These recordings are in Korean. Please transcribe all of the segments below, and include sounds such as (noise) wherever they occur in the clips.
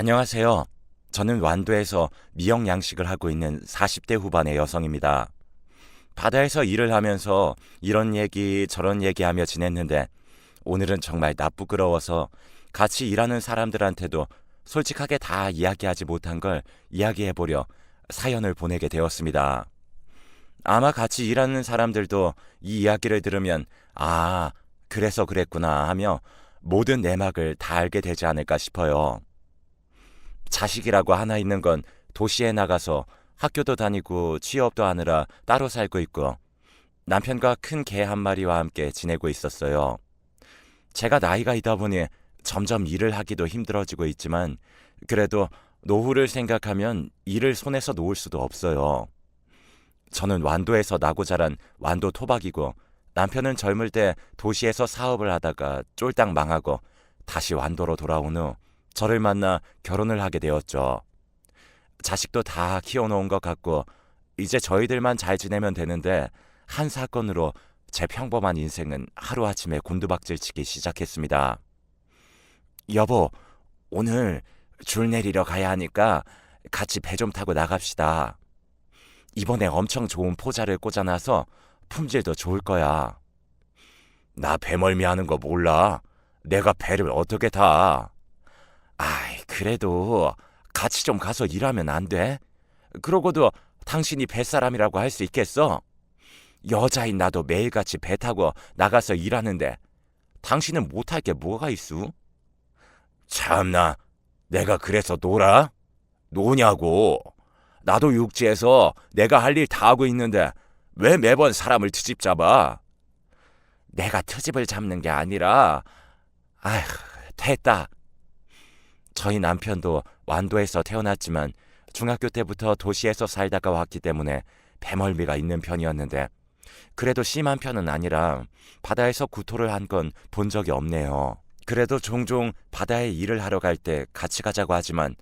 안녕하세요. 저는 완도에서 미역 양식을 하고 있는 40대 후반의 여성입니다. 바다에서 일을 하면서 이런 얘기 저런 얘기하며 지냈는데 오늘은 정말 나쁘끄러워서 같이 일하는 사람들한테도 솔직하게 다 이야기하지 못한 걸 이야기해보려 사연을 보내게 되었습니다. 아마 같이 일하는 사람들도 이 이야기를 들으면 아, 그래서 그랬구나 하며 모든 내막을 다 알게 되지 않을까 싶어요. 자식이라고 하나 있는 건 도시에 나가서 학교도 다니고 취업도 하느라 따로 살고 있고 남편과 큰 개 한 마리와 함께 지내고 있었어요. 제가 나이가 있다 보니 점점 일을 하기도 힘들어지고 있지만 그래도 노후를 생각하면 일을 손에서 놓을 수도 없어요. 저는 완도에서 나고 자란 완도 토박이고 남편은 젊을 때 도시에서 사업을 하다가 쫄딱 망하고 다시 완도로 돌아온 후 저를 만나 결혼을 하게 되었죠. 자식도 다 키워놓은 것 같고 이제 저희들만 잘 지내면 되는데 한 사건으로 제 평범한 인생은 하루아침에 곤두박질 치기 시작했습니다. 여보, 오늘 줄 내리러 가야 하니까 같이 배 좀 타고 나갑시다. 이번에 엄청 좋은 포자를 꽂아놔서 품질도 좋을 거야. 나 배멀미 하는 거 몰라. 내가 배를 어떻게 타? 아이, 그래도 같이 좀 가서 일하면 안 돼? 그러고도 당신이 뱃사람이라고 할 수 있겠어? 여자인 나도 매일같이 배 타고 나가서 일하는데 당신은 못할 게 뭐가 있어? 참나, 내가 그래서 놀아? 노냐고. 나도 육지에서 내가 할 일 다 하고 있는데 왜 매번 사람을 트집 잡아? 내가 트집을 잡는 게 아니라, 아휴, 됐다. 저희 남편도 완도에서 태어났지만 중학교 때부터 도시에서 살다가 왔기 때문에 배멀미가 있는 편이었는데 그래도 심한 편은 아니라 바다에서 구토를 한 건 본 적이 없네요. 그래도 종종 바다에 일을 하러 갈 때 같이 가자고 하지만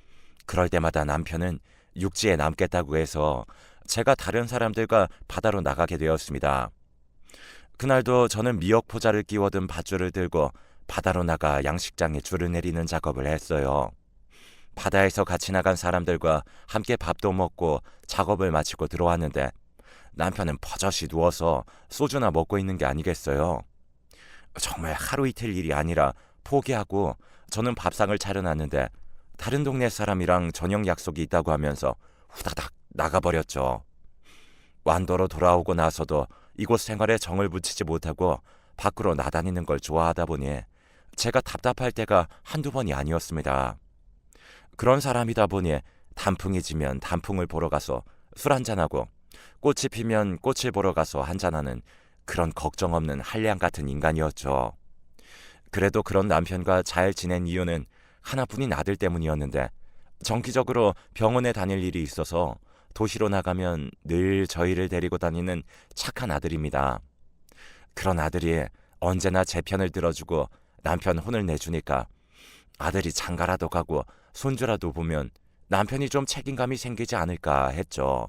그럴 때마다 남편은 육지에 남겠다고 해서 제가 다른 사람들과 바다로 나가게 되었습니다. 그날도 저는 미역 포자를 끼워든 밧줄을 들고 바다로 나가 양식장에 줄을 내리는 작업을 했어요. 바다에서 같이 나간 사람들과 함께 밥도 먹고 작업을 마치고 들어왔는데 남편은 버젓이 누워서 소주나 먹고 있는 게 아니겠어요. 정말 하루 이틀 일이 아니라 포기하고 저는 밥상을 차려놨는데 다른 동네 사람이랑 저녁 약속이 있다고 하면서 후다닥 나가버렸죠. 완도로 돌아오고 나서도 이곳 생활에 정을 붙이지 못하고 밖으로 나다니는 걸 좋아하다 보니 제가 답답할 때가 한두 번이 아니었습니다. 그런 사람이다 보니 단풍이 지면 단풍을 보러 가서 술 한잔하고 꽃이 피면 꽃을 보러 가서 한잔하는 그런 걱정 없는 한량 같은 인간이었죠. 그래도 그런 남편과 잘 지낸 이유는 하나뿐인 아들 때문이었는데 정기적으로 병원에 다닐 일이 있어서 도시로 나가면 늘 저희를 데리고 다니는 착한 아들입니다. 그런 아들이 언제나 제 편을 들어주고 남편 혼을 내주니까 아들이 장가라도 가고 손주라도 보면 남편이 좀 책임감이 생기지 않을까 했죠.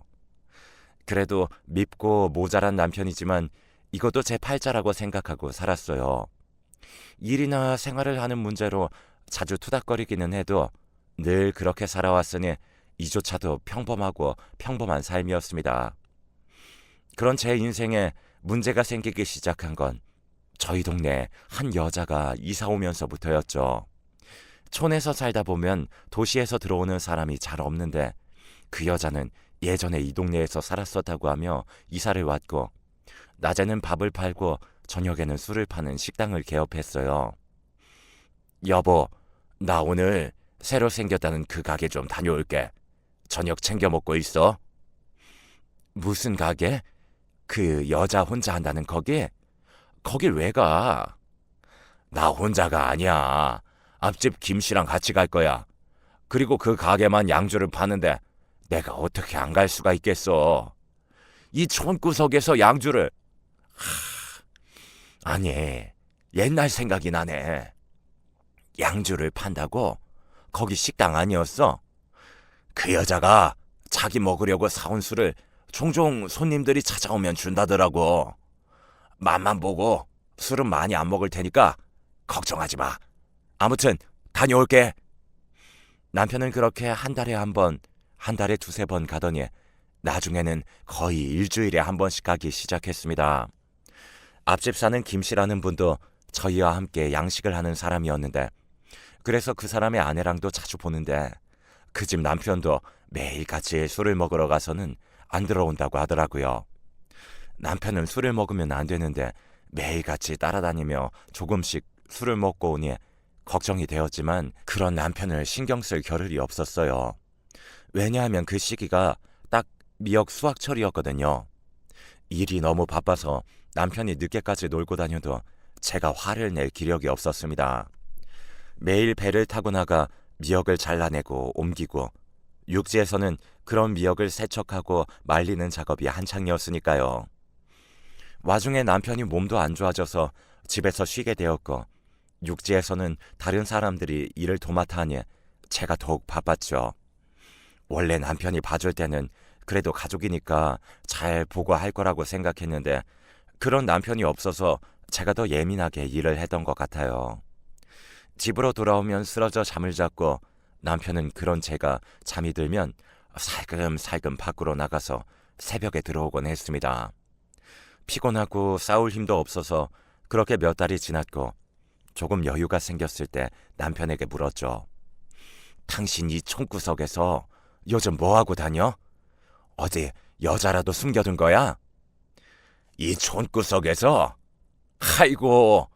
그래도 밉고 모자란 남편이지만 이것도 제 팔자라고 생각하고 살았어요. 일이나 생활을 하는 문제로 자주 투닥거리기는 해도 늘 그렇게 살아왔으니 이조차도 평범하고 평범한 삶이었습니다. 그런 제 인생에 문제가 생기기 시작한 건 저희 동네에 한 여자가 이사 오면서부터였죠. 촌에서 살다 보면 도시에서 들어오는 사람이 잘 없는데 그 여자는 예전에 이 동네에서 살았었다고 하며 이사를 왔고 낮에는 밥을 팔고 저녁에는 술을 파는 식당을 개업했어요. 여보, 나 오늘 새로 생겼다는 그 가게 좀 다녀올게. 저녁 챙겨 먹고 있어. 무슨 가게? 그 여자 혼자 한다는 거기? 거길 왜 가? 나 혼자가 아니야. 앞집 김 씨랑 같이 갈 거야. 그리고 그 가게만 양주를 파는데 내가 어떻게 안 갈 수가 있겠어. 이 촌구석에서 양주를 하... 아니 옛날 생각이 나네. 양주를 판다고 거기 식당 아니었어? 그 여자가 자기 먹으려고 사온 술을 종종 손님들이 찾아오면 준다더라고. 맛만 보고 술은 많이 안 먹을 테니까 걱정하지 마. 아무튼 다녀올게. 남편은 그렇게 한 달에 한 번, 한 달에 두세 번 가더니 나중에는 거의 일주일에 한 번씩 가기 시작했습니다. 앞집 사는 김 씨라는 분도 저희와 함께 양식을 하는 사람이었는데 그래서 그 사람의 아내랑도 자주 보는데 그 집 남편도 매일 같이 술을 먹으러 가서는 안 들어온다고 하더라고요. 남편은 술을 먹으면 안 되는데 매일 같이 따라다니며 조금씩 술을 먹고 오니 걱정이 되었지만 그런 남편을 신경 쓸 겨를이 없었어요. 왜냐하면 그 시기가 딱 미역 수확철이었거든요. 일이 너무 바빠서 남편이 늦게까지 놀고 다녀도 제가 화를 낼 기력이 없었습니다. 매일 배를 타고 나가 미역을 잘라내고 옮기고 육지에서는 그런 미역을 세척하고 말리는 작업이 한창이었으니까요. 와중에 남편이 몸도 안 좋아져서 집에서 쉬게 되었고 육지에서는 다른 사람들이 일을 도맡아 하니 제가 더욱 바빴죠. 원래 남편이 봐줄 때는 그래도 가족이니까 잘 보고 할 거라고 생각했는데 그런 남편이 없어서 제가 더 예민하게 일을 했던 것 같아요. 집으로 돌아오면 쓰러져 잠을 잤고 남편은 그런 제가 잠이 들면 살금살금 밖으로 나가서 새벽에 들어오곤 했습니다. 피곤하고 싸울 힘도 없어서 그렇게 몇 달이 지났고 조금 여유가 생겼을 때 남편에게 물었죠. 당신 이 총구석에서 요즘 뭐하고 다녀? 어디 여자라도 숨겨둔 거야? 이 총구석에서? 아이고,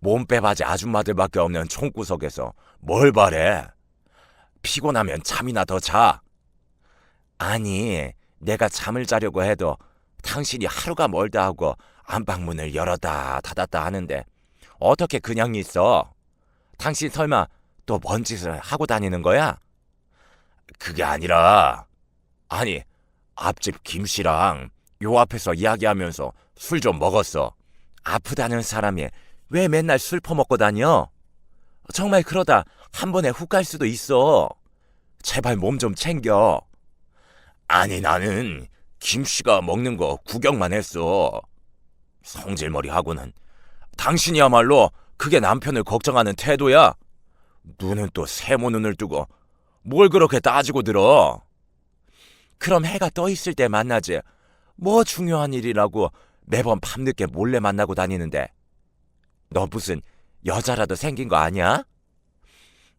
몸빼바지 아줌마들밖에 없는 총구석에서 뭘 바래? 피곤하면 잠이나 더 자. 아니, 내가 잠을 자려고 해도 당신이 하루가 멀다 하고 안방문을 열었다 닫았다 하는데 어떻게 그냥 있어? 당신 설마 또 뭔 짓을 하고 다니는 거야? 그게 아니라 아니 앞집 김 씨랑 요 앞에서 이야기하면서 술 좀 먹었어. 아프다는 사람이 왜 맨날 술 퍼먹고 다녀? 정말 그러다 한 번에 훅 갈 수도 있어. 제발 몸 좀 챙겨. 아니 나는 김 씨가 먹는 거 구경만 했어. 성질머리 하고는 당신이야말로 그게 남편을 걱정하는 태도야. 눈은 또 세모 눈을 뜨고 뭘 그렇게 따지고 들어? 그럼 해가 떠 있을 때 만나지. 뭐 중요한 일이라고 매번 밤늦게 몰래 만나고 다니는데. 너 무슨 여자라도 생긴 거 아니야?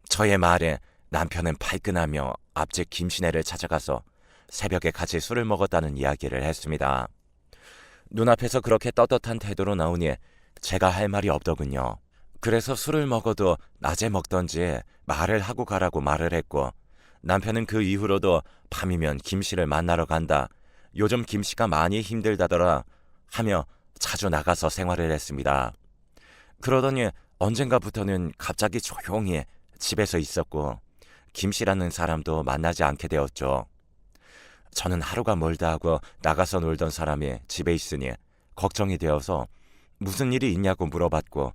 저의 말에 남편은 발끈하며 앞집 김신혜를 찾아가서 새벽에 같이 술을 먹었다는 이야기를 했습니다. 눈앞에서 그렇게 떳떳한 태도로 나오니 제가 할 말이 없더군요. 그래서 술을 먹어도 낮에 먹던지 말을 하고 가라고 말을 했고 남편은 그 이후로도 밤이면 김 씨를 만나러 간다. 요즘 김 씨가 많이 힘들다더라 하며 자주 나가서 생활을 했습니다. 그러더니 언젠가부터는 갑자기 조용히 집에서 있었고 김 씨라는 사람도 만나지 않게 되었죠. 저는 하루가 멀다 하고 나가서 놀던 사람이 집에 있으니 걱정이 되어서 무슨 일이 있냐고 물어봤고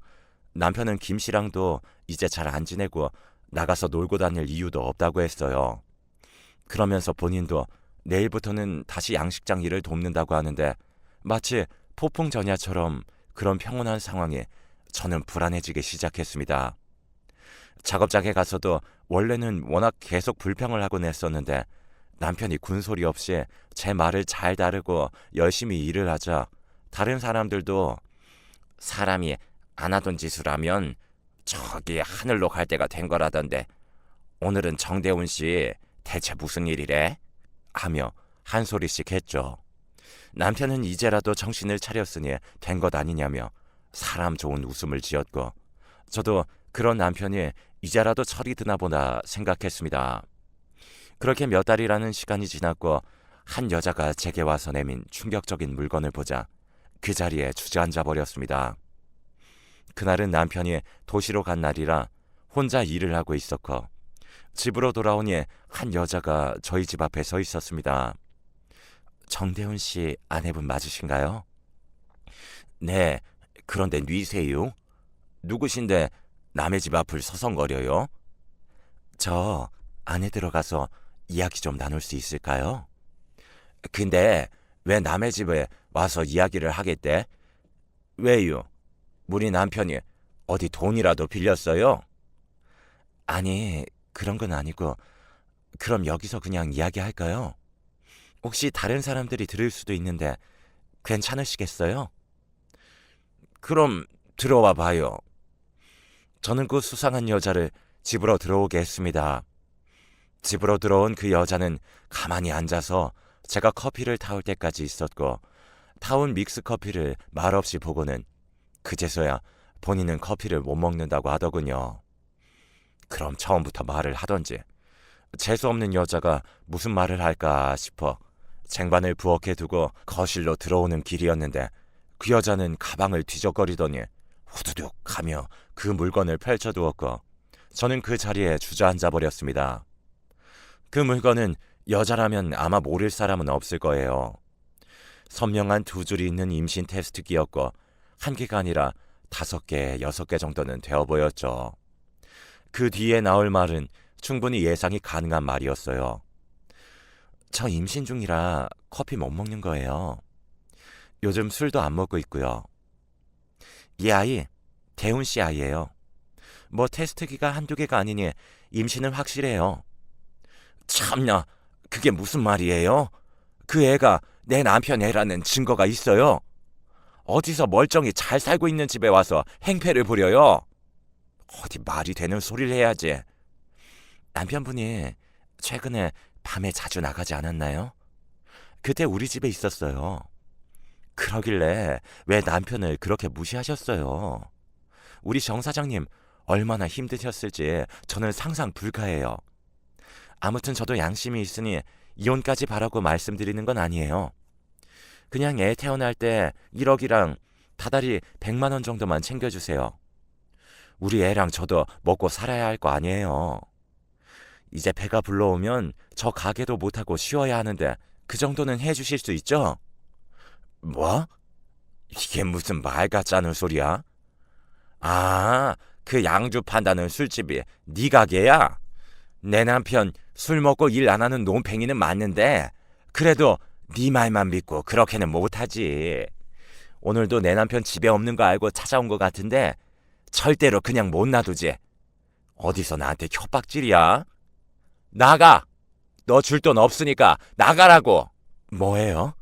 남편은 김 씨랑도 이제 잘 안 지내고 나가서 놀고 다닐 이유도 없다고 했어요. 그러면서 본인도 내일부터는 다시 양식장 일을 돕는다고 하는데 마치 폭풍 전야처럼 그런 평온한 상황에 저는 불안해지기 시작했습니다. 작업장에 가서도 원래는 워낙 계속 불평을 하곤 했었는데 남편이 군소리 없이 제 말을 잘 다루고 열심히 일을 하자 다른 사람들도 사람이 안 하던 짓을 하면 저기 하늘로 갈 때가 된 거라던데 오늘은 정대훈 씨 대체 무슨 일이래? 하며 한 소리씩 했죠. 남편은 이제라도 정신을 차렸으니 된 것 아니냐며 사람 좋은 웃음을 지었고 저도 그런 남편이 이제라도 철이 드나 보다 생각했습니다. 그렇게 몇 달이라는 시간이 지났고 한 여자가 제게 와서 내민 충격적인 물건을 보자 그 자리에 주저앉아 버렸습니다. 그날은 남편이 도시로 간 날이라 혼자 일을 하고 있었고 집으로 돌아오니 한 여자가 저희 집 앞에 서 있었습니다. 정대훈 씨 아내분 맞으신가요? 네, 그런데 뉘세요? 누구신데 남의 집 앞을 서성거려요? 저 안에 들어가서 이야기 좀 나눌 수 있을까요? 근데 왜 남의 집에 와서 이야기를 하겠대? 왜요? 우리 남편이 어디 돈이라도 빌렸어요? 아니, 그런 건 아니고 그럼 여기서 그냥 이야기할까요? 혹시 다른 사람들이 들을 수도 있는데 괜찮으시겠어요? 그럼 들어와 봐요. 저는 그 수상한 여자를 집으로 들어오게 했습니다. 집으로 들어온 그 여자는 가만히 앉아서 제가 커피를 타올 때까지 있었고 타온 믹스 커피를 말없이 보고는 그제서야 본인은 커피를 못 먹는다고 하더군요. 그럼 처음부터 말을 하던지 재수 없는 여자가 무슨 말을 할까 싶어 쟁반을 부엌에 두고 거실로 들어오는 길이었는데 그 여자는 가방을 뒤적거리더니 후두둑 하며 그 물건을 펼쳐두었고 저는 그 자리에 주저앉아 버렸습니다. 그 물건은 여자라면 아마 모를 사람은 없을 거예요. 선명한 두 줄이 있는 임신 테스트기였고 한 개가 아니라 다섯 개, 여섯 개 정도는 되어 보였죠. 그 뒤에 나올 말은 충분히 예상이 가능한 말이었어요. 저 임신 중이라 커피 못 먹는 거예요. 요즘 술도 안 먹고 있고요. 이 아이 대훈 씨 아이예요. 뭐 테스트기가 한두 개가 아니니 임신은 확실해요. 참나, 그게 무슨 말이에요? 그 애가 내 남편 애라는 증거가 있어요. 어디서 멀쩡히 잘 살고 있는 집에 와서 행패를 부려요. 어디 말이 되는 소리를 해야지. 남편분이 최근에 밤에 자주 나가지 않았나요? 그때 우리 집에 있었어요. 그러길래 왜 남편을 그렇게 무시하셨어요? 우리 정 사장님 얼마나 힘드셨을지 저는 상상 불가해요. 아무튼 저도 양심이 있으니 이혼까지 바라고 말씀드리는 건 아니에요. 그냥 애 태어날 때 1억이랑 다달이 100만 원 정도만 챙겨주세요. 우리 애랑 저도 먹고 살아야 할 거 아니에요. 이제 배가 불러오면 저 가게도 못하고 쉬어야 하는데 그 정도는 해주실 수 있죠? 뭐? 이게 무슨 말 같지 않은 소리야? 아, 그 양주 판다는 술집이 네 가게야? 내 남편 술 먹고 일 안 하는 논팽이는 맞는데 그래도 네 말만 믿고 그렇게는 못하지. 오늘도 내 남편 집에 없는 거 알고 찾아온 것 같은데 절대로 그냥 못 놔두지. 어디서 나한테 협박질이야? 나가! 너 줄 돈 없으니까 나가라고! 뭐예요?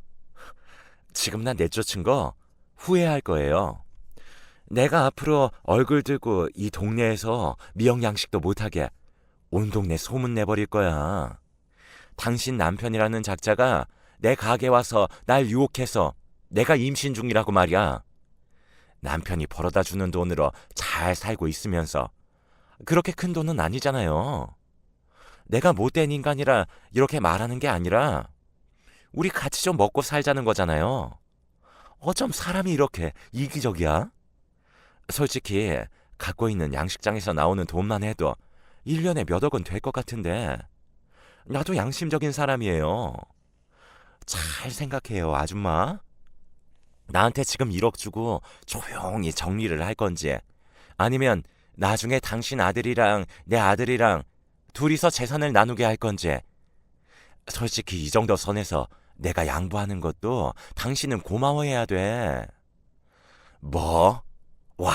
지금 나 내쫓은 거 후회할 거예요. 내가 앞으로 얼굴 들고 이 동네에서 미영 양식도 못하게 온 동네 소문 내버릴 거야. 당신 남편이라는 작자가 내 가게 와서 날 유혹해서 내가 임신 중이라고 말이야. 남편이 벌어다 주는 돈으로 잘 살고 있으면서 그렇게 큰 돈은 아니잖아요. 내가 못된 인간이라 이렇게 말하는 게 아니라 우리 같이 좀 먹고 살자는 거잖아요. 어쩜 사람이 이렇게 이기적이야? 솔직히 갖고 있는 양식장에서 나오는 돈만 해도 1년에 몇 억은 될 것 같은데 나도 양심적인 사람이에요. 잘 생각해요, 아줌마. 나한테 지금 1억 주고 조용히 정리를 할 건지 아니면 나중에 당신 아들이랑 내 아들이랑 둘이서 재산을 나누게 할 건지 솔직히 이 정도 선에서 내가 양보하는 것도 당신은 고마워해야 돼. 뭐? 와,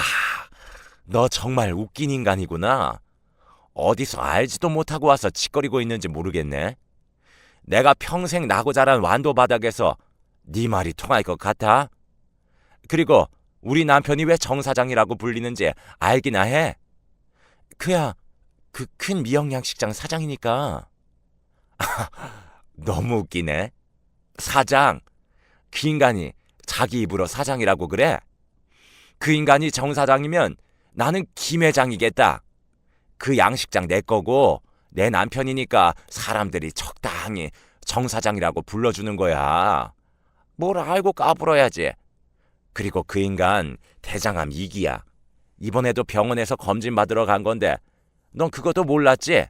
너 정말 웃긴 인간이구나. 어디서 알지도 못하고 와서 짓거리고 있는지 모르겠네. 내가 평생 나고 자란 완도 바닥에서 네 말이 통할 것 같아? 그리고 우리 남편이 왜 정사장이라고 불리는지 알기나 해? 그야 그 큰 미영양식장 사장이니까. (laughs) 너무 웃기네. 사장. 그 인간이 자기 입으로 사장이라고 그래? 그 인간이 정 사장이면 나는 김 회장이겠다. 그 양식장 내 거고 내 남편이니까 사람들이 적당히 정 사장이라고 불러주는 거야. 뭘 알고 까불어야지. 그리고 그 인간 대장암 2기야. 이번에도 병원에서 검진 받으러 간 건데 넌 그것도 몰랐지?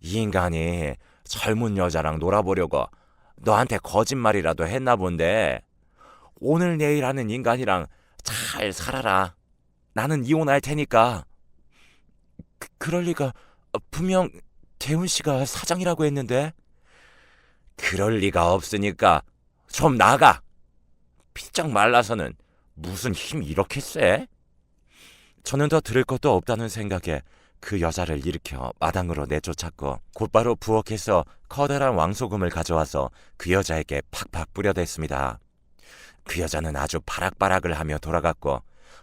이 인간이 젊은 여자랑 놀아보려고 너한테 거짓말이라도 했나 본데 오늘 내일 하는 인간이랑 잘 살아라. 나는 이혼할 테니까. 그, 그럴 리가 분명 대훈 씨가 사장이라고 했는데 그럴 리가 없으니까 좀 나가. 피쩍 말라서는 무슨 힘 이렇게 세? 저는 더 들을 것도 없다는 생각에 그 여자를 일으켜 마당으로 내쫓았고 곧바로 부엌에서 커다란 왕소금을 가져와서 그 여자에게 팍팍 뿌려댔습니다. 그 여자는 아주 바락바락을 하며 돌아갔고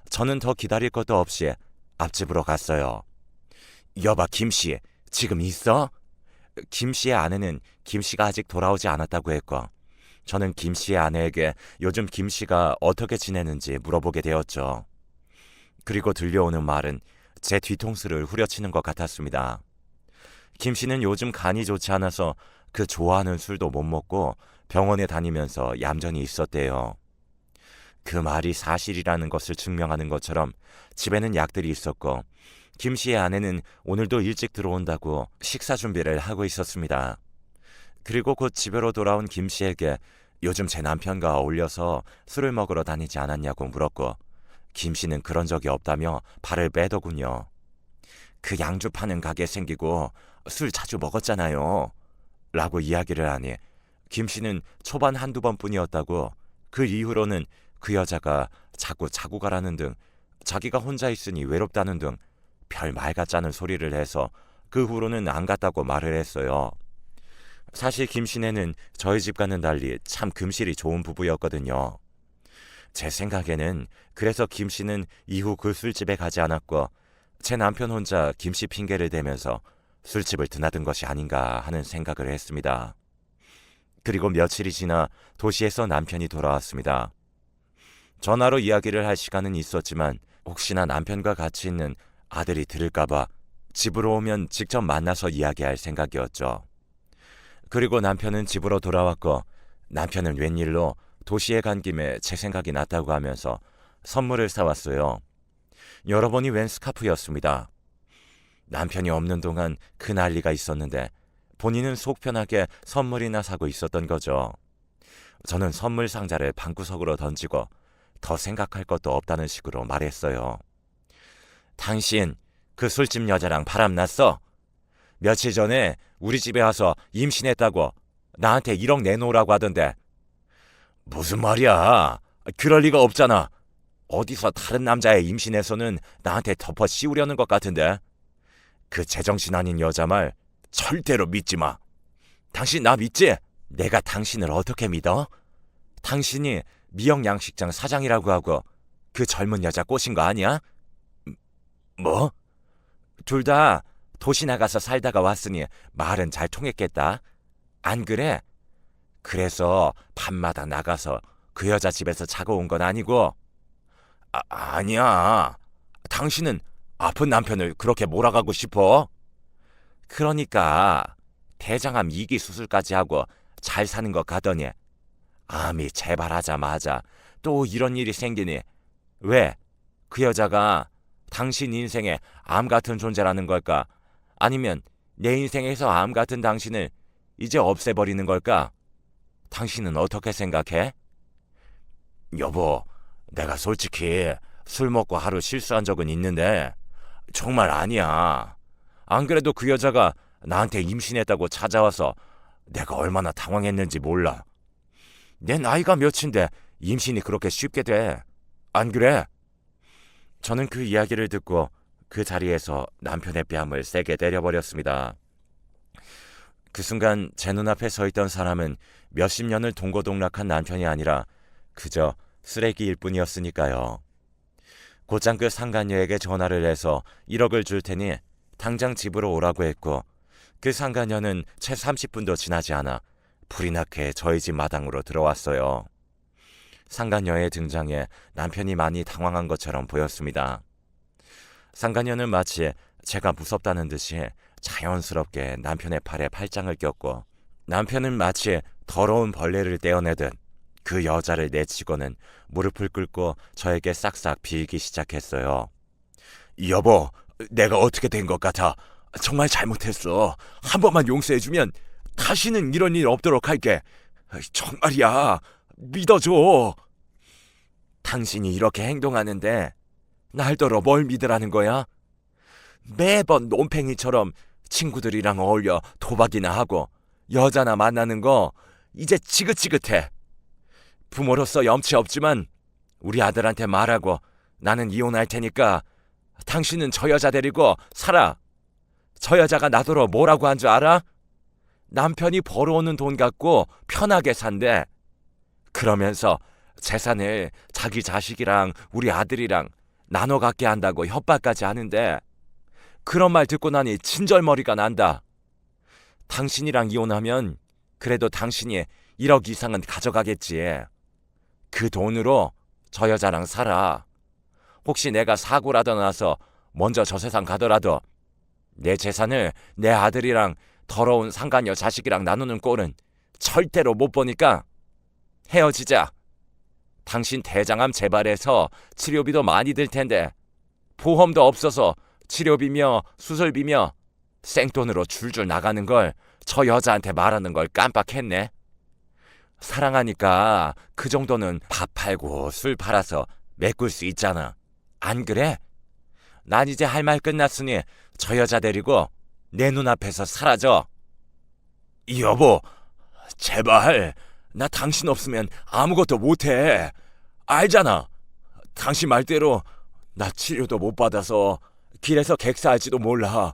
저는 더 기다릴 것도 없이 앞집으로 갔어요. 여봐 김씨 지금 있어? 김씨의 아내는 김씨가 아직 돌아오지 않았다고 했고 저는 김씨의 아내에게 요즘 김씨가 어떻게 지내는지 물어보게 되었죠. 그리고 들려오는 말은 제 뒤통수를 후려치는 것 같았습니다. 김씨는 요즘 간이 좋지 않아서 그 좋아하는 술도 못 먹고 병원에 다니면서 얌전히 있었대요. 그 말이 사실이라는 것을 증명하는 것처럼 집에는 약들이 있었고 김 씨의 아내는 오늘도 일찍 들어온다고 식사 준비를 하고 있었습니다. 그리고 곧 집으로 돌아온 김 씨에게 요즘 제 남편과 어울려서 술을 먹으러 다니지 않았냐고 물었고 김 씨는 그런 적이 없다며 발을 빼더군요. 그 양주 파는 가게 생기고 술 자주 먹었잖아요. 라고 이야기를 하니 김 씨는 초반 한두 번뿐이었다고 그 이후로는 그 여자가 자꾸 자고 가라는 등 자기가 혼자 있으니 외롭다는 등 별 말 같자는 소리를 해서 그 후로는 안 갔다고 말을 했어요. 사실 김씨네는 저희 집과는 달리 참 금실이 좋은 부부였거든요. 제 생각에는 그래서 김 씨는 이후 그 술집에 가지 않았고 제 남편 혼자 김 씨 핑계를 대면서 술집을 드나든 것이 아닌가 하는 생각을 했습니다. 그리고 며칠이 지나 도시에서 남편이 돌아왔습니다. 전화로 이야기를 할 시간은 있었지만 혹시나 남편과 같이 있는 아들이 들을까봐 집으로 오면 직접 만나서 이야기할 생각이었죠. 그리고 남편은 집으로 돌아왔고 남편은 웬일로 도시에 간 김에 제 생각이 났다고 하면서 선물을 사왔어요. 여러 번이 웬 스카프였습니다. 남편이 없는 동안 그 난리가 있었는데 본인은 속 편하게 선물이나 사고 있었던 거죠. 저는 선물 상자를 방구석으로 던지고 더 생각할 것도 없다는 식으로 말했어요. 당신 그 술집 여자랑 바람 났어? 며칠 전에 우리 집에 와서 임신했다고 나한테 1억 내놓으라고 하던데. 무슨 말이야? 그럴 리가 없잖아. 어디서 다른 남자의 임신해서는 나한테 덮어 씌우려는 것 같은데. 그 제정신 아닌 여자 말 절대로 믿지 마. 당신 나 믿지? 내가 당신을 어떻게 믿어? 당신이 미영 양식장 사장이라고 하고 그 젊은 여자 꼬신 거 아니야? 뭐? 둘 다 도시 나가서 살다가 왔으니 말은 잘 통했겠다. 안 그래? 그래서 밤마다 나가서 그 여자 집에서 자고 온 건 아니고 아, 아니야. 당신은 아픈 남편을 그렇게 몰아가고 싶어? 그러니까 대장암 2기 수술까지 하고 잘 사는 것 같더니 암이 재발하자마자 또 이런 일이 생기니 왜 그 여자가 당신 인생에 암 같은 존재라는 걸까? 아니면 내 인생에서 암 같은 당신을 이제 없애버리는 걸까? 당신은 어떻게 생각해? 여보, 내가 솔직히 술 먹고 하루 실수한 적은 있는데 정말 아니야. 안 그래도 그 여자가 나한테 임신했다고 찾아와서 내가 얼마나 당황했는지 몰라. 내 나이가 몇인데 임신이 그렇게 쉽게 돼. 안 그래? 저는 그 이야기를 듣고 그 자리에서 남편의 뺨을 세게 때려버렸습니다. 그 순간 제 눈앞에 서 있던 사람은 몇십 년을 동고동락한 남편이 아니라 그저 쓰레기일 뿐이었으니까요. 곧장 그 상간녀에게 전화를 해서 1억을 줄 테니 당장 집으로 오라고 했고 그 상간녀는 채 30분도 지나지 않아 불이 나게 저희 집 마당으로 들어왔어요. 상간녀의 등장에 남편이 많이 당황한 것처럼 보였습니다. 상간녀는 마치 제가 무섭다는 듯이 자연스럽게 남편의 팔에 팔짱을 꼈고 남편은 마치 더러운 벌레를 떼어내듯 그 여자를 내치고는 무릎을 꿇고 저에게 싹싹 빌기 시작했어요. 여보, 내가 어떻게 된 것 같아? 정말 잘못했어. 한 번만 용서해주면 다시는 이런 일 없도록 할게. 정말이야. 믿어줘. 당신이 이렇게 행동하는데 날더러 뭘 믿으라는 거야? 매번 논팽이처럼 친구들이랑 어울려 도박이나 하고 여자나 만나는 거 이제 지긋지긋해. 부모로서 염치 없지만 우리 아들한테 말하고 나는 이혼할 테니까 당신은 저 여자 데리고 살아. 저 여자가 나더러 뭐라고 한 줄 알아? 남편이 벌어오는 돈 갖고 편하게 산대. 그러면서 재산을 자기 자식이랑 우리 아들이랑 나눠 갖게 한다고 협박까지 하는데 그런 말 듣고 나니 친절머리가 난다. 당신이랑 이혼하면 그래도 당신이 1억 이상은 가져가겠지. 그 돈으로 저 여자랑 살아. 혹시 내가 사고라도 나서 먼저 저 세상 가더라도 내 재산을 내 아들이랑 더러운 상간녀 자식이랑 나누는 꼴은 절대로 못 보니까 헤어지자. 당신 대장암 재발해서 치료비도 많이 들 텐데 보험도 없어서 치료비며 수술비며 생돈으로 줄줄 나가는 걸 저 여자한테 말하는 걸 깜빡했네. 사랑하니까 그 정도는 밥 팔고 술 팔아서 메꿀 수 있잖아. 안 그래? 난 이제 할 말 끝났으니 저 여자 데리고 내 눈앞에서 사라져. 여보, 제발. 나 당신 없으면 아무것도 못해. 알잖아. 당신 말대로 나 치료도 못 받아서 길에서 객사할지도 몰라.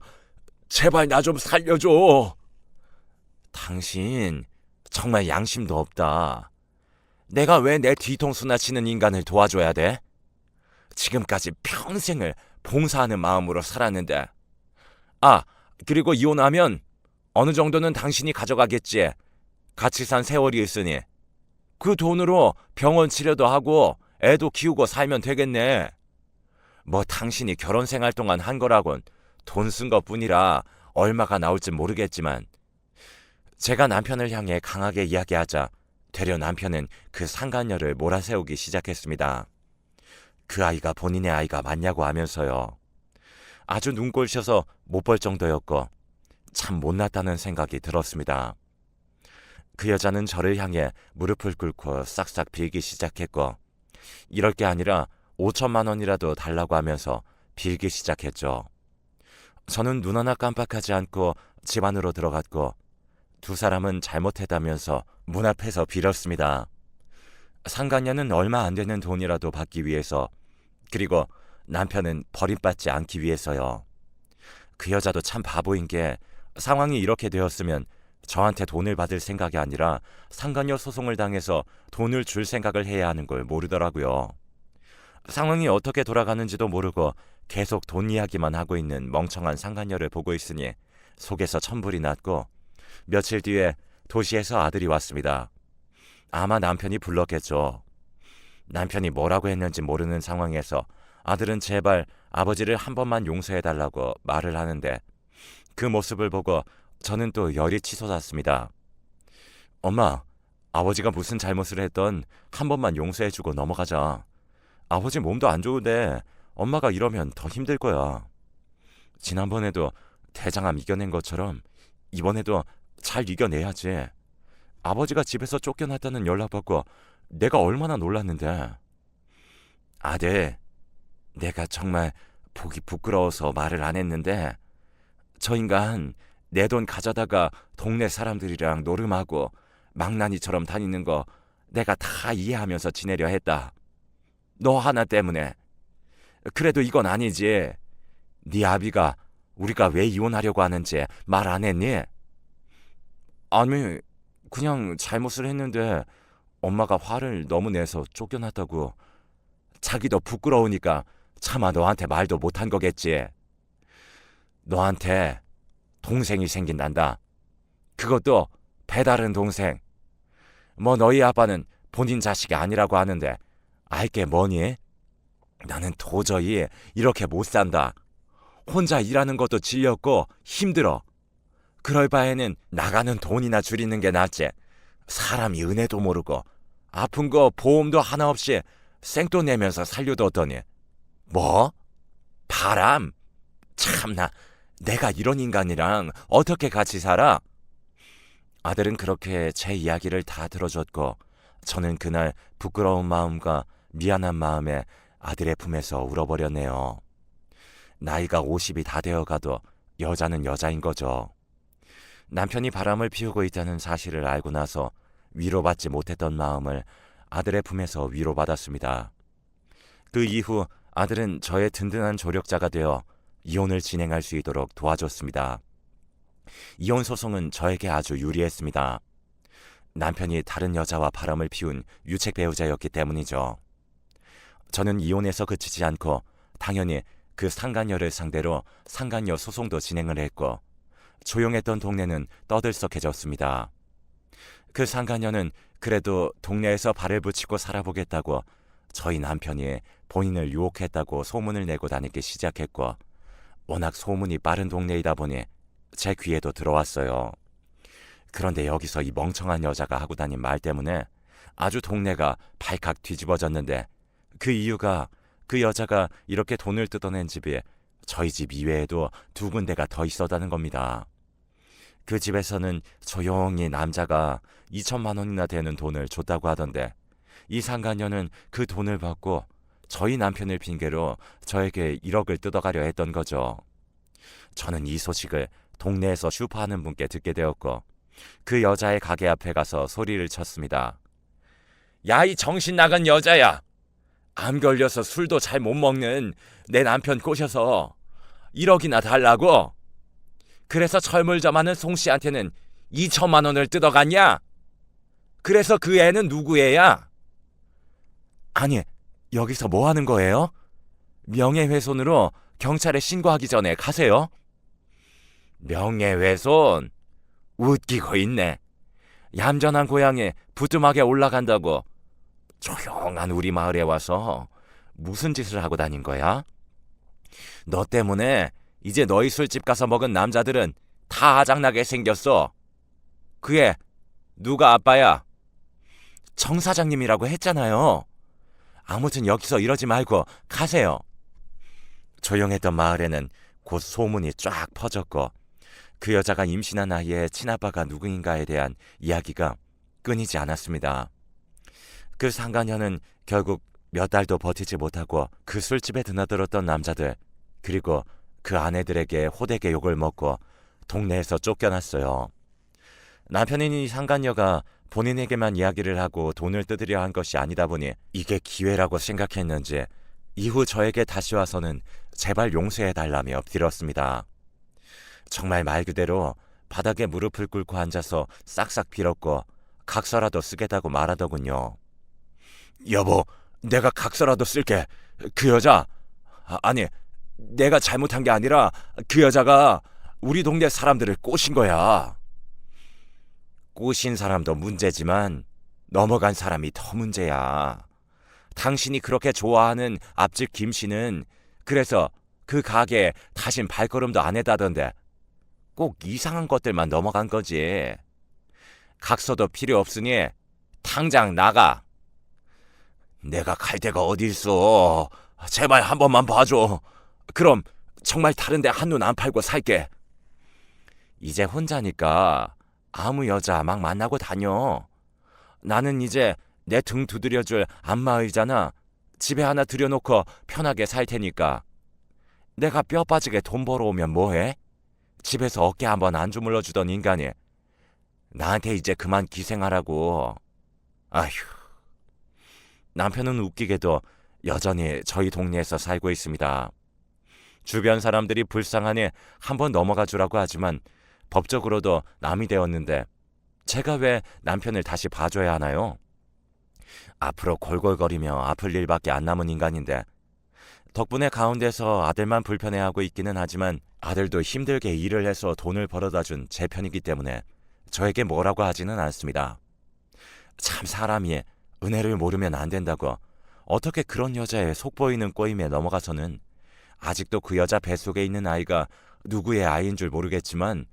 제발 나 좀 살려줘. 당신 정말 양심도 없다. 내가 왜 내 뒤통수나 치는 인간을 도와줘야 돼? 지금까지 평생을 봉사하는 마음으로 살았는데. 아, 그리고 이혼하면 어느 정도는 당신이 가져가겠지. 같이 산 세월이 있으니. 그 돈으로 병원 치료도 하고 애도 키우고 살면 되겠네. 뭐 당신이 결혼 생활 동안 한 거라곤 돈 쓴 것 뿐이라 얼마가 나올지 모르겠지만 제가 남편을 향해 강하게 이야기하자 되려 남편은 그 상간녀를 몰아세우기 시작했습니다. 그 아이가 본인의 아이가 맞냐고 하면서요. 아주 눈꼴셔서 못 볼 정도였고 참 못났다는 생각이 들었습니다. 그 여자는 저를 향해 무릎을 꿇고 싹싹 빌기 시작했고 이럴 게 아니라 5천만 원이라도 달라고 하면서 빌기 시작했죠. 저는 눈 하나 깜빡하지 않고 집 안으로 들어갔고 두 사람은 잘못했다면서 문 앞에서 빌었습니다. 상간녀는 얼마 안 되는 돈이라도 받기 위해서 그리고 남편은 버림받지 않기 위해서요. 그 여자도 참 바보인 게 상황이 이렇게 되었으면 저한테 돈을 받을 생각이 아니라 상간녀 소송을 당해서 돈을 줄 생각을 해야 하는 걸 모르더라고요. 상황이 어떻게 돌아가는지도 모르고 계속 돈 이야기만 하고 있는 멍청한 상간녀를 보고 있으니 속에서 천불이 났고 며칠 뒤에 도시에서 아들이 왔습니다. 아마 남편이 불렀겠죠. 남편이 뭐라고 했는지 모르는 상황에서 아들은 제발 아버지를 한 번만 용서해달라고 말을 하는데 그 모습을 보고 저는 또 열이 치솟았습니다. 엄마, 아버지가 무슨 잘못을 했던 한 번만 용서해주고 넘어가자. 아버지 몸도 안 좋은데 엄마가 이러면 더 힘들 거야. 지난번에도 대장암 이겨낸 것처럼 이번에도 잘 이겨내야지. 아버지가 집에서 쫓겨났다는 연락 받고 내가 얼마나 놀랐는데. 아들, 내가 정말 보기 부끄러워서 말을 안 했는데 저 인간 내 돈 가져다가 동네 사람들이랑 노름하고 망나니처럼 다니는 거 내가 다 이해하면서 지내려 했다. 너 하나 때문에. 그래도 이건 아니지. 네 아비가 우리가 왜 이혼하려고 하는지 말 안 했니? 아니, 그냥 잘못을 했는데 엄마가 화를 너무 내서 쫓겨났다고. 자기도 부끄러우니까 차마 너한테 말도 못한 거겠지. 너한테 동생이 생긴단다. 그것도 배다른 동생. 뭐 너희 아빠는 본인 자식이 아니라고 하는데 알게 뭐니? 나는 도저히 이렇게 못 산다. 혼자 일하는 것도 질렸고 힘들어. 그럴 바에는 나가는 돈이나 줄이는 게 낫지. 사람이 은혜도 모르고 아픈 거 보험도 하나 없이 생돈 내면서 살려뒀더니 뭐? 바람? 참나 내가 이런 인간이랑 어떻게 같이 살아? 아들은 그렇게 제 이야기를 다 들어줬고 저는 그날 부끄러운 마음과 미안한 마음에 아들의 품에서 울어버렸네요. 나이가 50이 다 되어가도 여자는 여자인 거죠. 남편이 바람을 피우고 있다는 사실을 알고 나서 위로받지 못했던 마음을 아들의 품에서 위로받았습니다. 그 이후 아들은 저의 든든한 조력자가 되어 이혼을 진행할 수 있도록 도와줬습니다. 이혼 소송은 저에게 아주 유리했습니다. 남편이 다른 여자와 바람을 피운 유책 배우자였기 때문이죠. 저는 이혼에서 그치지 않고 당연히 그 상간녀를 상대로 상간녀 소송도 진행을 했고 조용했던 동네는 떠들썩해졌습니다. 그 상간녀는 그래도 동네에서 발을 붙이고 살아보겠다고 저희 남편이 본인을 유혹했다고 소문을 내고 다니기 시작했고 워낙 소문이 빠른 동네이다 보니 제 귀에도 들어왔어요. 그런데 여기서 이 멍청한 여자가 하고 다닌 말 때문에 아주 동네가 발칵 뒤집어졌는데 그 이유가 그 여자가 이렇게 돈을 뜯어낸 집이 저희 집 이외에도 두 군데가 더 있었다는 겁니다. 그 집에서는 조용히 남자가 2천만 원이나 되는 돈을 줬다고 하던데 이 상간녀는 그 돈을 받고 저희 남편을 핑계로 저에게 1억을 뜯어가려 했던 거죠. 저는 이 소식을 동네에서 슈퍼하는 분께 듣게 되었고 그 여자의 가게 앞에 가서 소리를 쳤습니다. 야, 이 정신 나간 여자야! 암 걸려서 술도 잘 못 먹는 내 남편 꼬셔서 1억이나 달라고? 그래서 철물점 하는 송 씨한테는 2천만 원을 뜯어갔냐? 그래서 그 애는 누구 애야? 아니, 여기서 뭐 하는 거예요? 명예훼손으로 경찰에 신고하기 전에 가세요. 명예훼손? 웃기고 있네. 얌전한 고향에 부뚜막에 올라간다고 조용한 우리 마을에 와서 무슨 짓을 하고 다닌 거야? 너 때문에 이제 너희 술집 가서 먹은 남자들은 다 아장나게 생겼어. 그애 누가 아빠야? 정 사장님이라고 했잖아요. 아무튼 여기서 이러지 말고 가세요. 조용했던 마을에는 곧 소문이 쫙 퍼졌고 그 여자가 임신한 아이의 친아빠가 누구인가에 대한 이야기가 끊이지 않았습니다. 그 상간녀는 결국 몇 달도 버티지 못하고 그 술집에 드나들었던 남자들 그리고 그 아내들에게 호되게 욕을 먹고 동네에서 쫓겨났어요. 남편인 이 상간녀가 본인에게만 이야기를 하고 돈을 뜯으려 한 것이 아니다 보니 이게 기회라고 생각했는지 이후 저에게 다시 와서는 제발 용서해 달라며 빌었습니다. 정말 말 그대로 바닥에 무릎을 꿇고 앉아서 싹싹 빌었고 각서라도 쓰겠다고 말하더군요. 여보, 내가 각서라도 쓸게. 그 여자 아, 아니 내가 잘못한 게 아니라 그 여자가 우리 동네 사람들을 꼬신 거야. 꼬신 사람도 문제지만 넘어간 사람이 더 문제야. 당신이 그렇게 좋아하는 앞집 김 씨는 그래서 그 가게에 다신 발걸음도 안 해다던데 꼭 이상한 것들만 넘어간 거지. 각서도 필요 없으니 당장 나가. 내가 갈 데가 어디 있어. 제발 한 번만 봐줘. 그럼 정말 다른데 한눈 안 팔고 살게. 이제 혼자니까 아무 여자 막 만나고 다녀. 나는 이제 내 등 두드려줄 안마의자나 집에 하나 들여놓고 편하게 살 테니까. 내가 뼈 빠지게 돈 벌어오면 뭐해? 집에서 어깨 한번 안 주물러 주던 인간이 나한테 이제 그만 기생하라고. 아휴. 남편은 웃기게도 여전히 저희 동네에서 살고 있습니다. 주변 사람들이 불쌍하니 한번 넘어가 주라고 하지만 법적으로도 남이 되었는데 제가 왜 남편을 다시 봐줘야 하나요? 앞으로 골골거리며 아플 일밖에 안 남은 인간인데 덕분에 가운데서 아들만 불편해하고 있기는 하지만 아들도 힘들게 일을 해서 돈을 벌어다 준 제 편이기 때문에 저에게 뭐라고 하지는 않습니다. 참 사람이 은혜를 모르면 안 된다고 어떻게 그런 여자의 속보이는 꼬임에 넘어가서는 아직도 그 여자 뱃속에 있는 아이가 누구의 아이인 줄 모르겠지만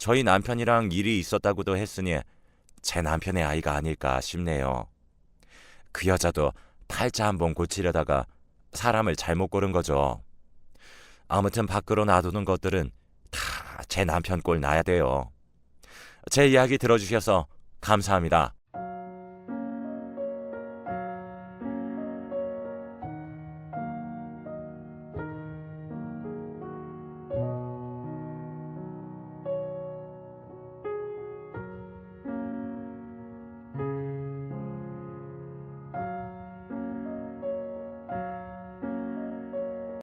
저희 남편이랑 일이 있었다고도 했으니 제 남편의 아이가 아닐까 싶네요. 그 여자도 팔자 한번 고치려다가 사람을 잘못 고른 거죠. 아무튼 밖으로 놔두는 것들은 다 제 남편 꼴 나야 돼요. 제 이야기 들어주셔서 감사합니다.